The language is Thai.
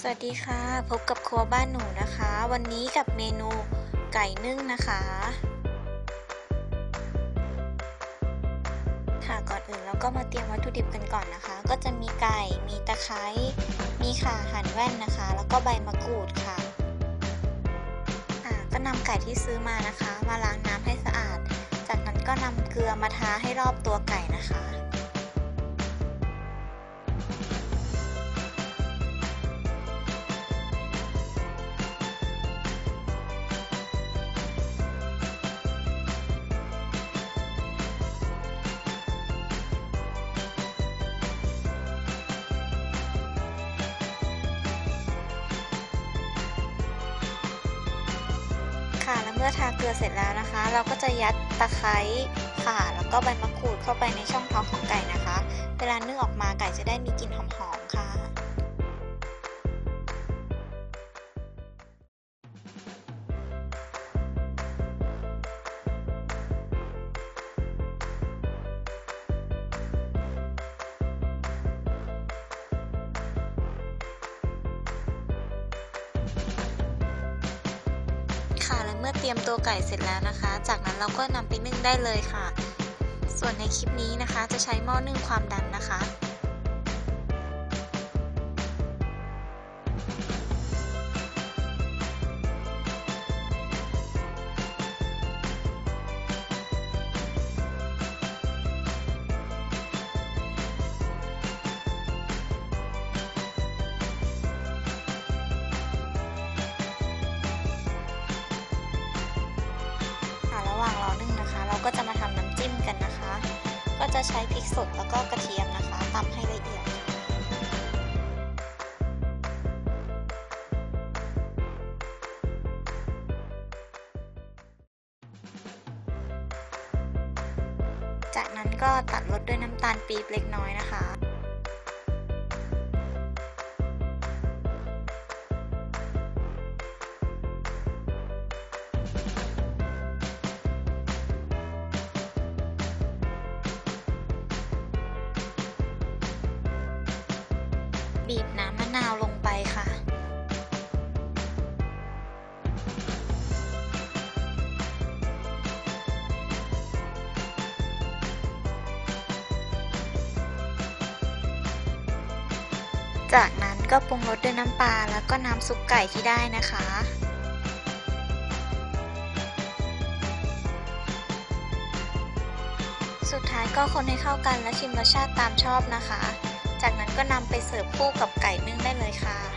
สวัสดีค่ะ พบกับครัวบ้านหนูนะคะ วันนี้กับเมนูไก่นึ่งนะคะ ค่ะก่อนอื่นเราก็มาเตรียมวัตถุดิบกันก่อนนะคะ ก็จะมีไก่ มีตะไคร้ มีข่าหั่นแว่นนะคะ แล้วก็ใบมะกรูดค่ะอ่าก็นำไก่ที่ซื้อมานะคะ มาล้างน้ำให้สะอาด จากนั้นก็นำเกลือมาทาให้รอบตัวไก่นะคะ เมื่อทาเกลือเสร็จแล้วนะคะ เราก็จะยัดตะไคร้ข่าแล้วก็ใบมะกรูดเข้าไปในช่องท้องของไก่นะคะ เวลานึ่งออกมาไก่จะได้มีกลิ่นหอม เมื่อเตรียมตัวไก่เสร็จแล้วนะคะ จากนั้นเราก็นำไปนึ่งได้เลยค่ะ ส่วนในคลิปนี้นะคะจะใช้หม้อนึ่งความดันนะคะค่ะ ก็จะมาทำน้ำจิ้มกันนะคะ ก็จะใช้พริกสดแล้วก็กระเทียมนะคะตำให้ละเอียดจากนั้นก็ตัดรสด้วยน้ำตาลปี๊บเล็กน้อยนะคะ บีบน้ำมะนาวลงไปค่ะ จากนั้นก็ปรุงรสด้วยน้ำปลาแล้วก็น้ำซุปไก่ที่ได้นะคะสุดท้ายก็คนให้เข้ากันและชิมรสชาติตามชอบนะคะ จากนั้นก็นำไปเสิร์ฟคู่กับไก่นึ่งได้เลยค่ะ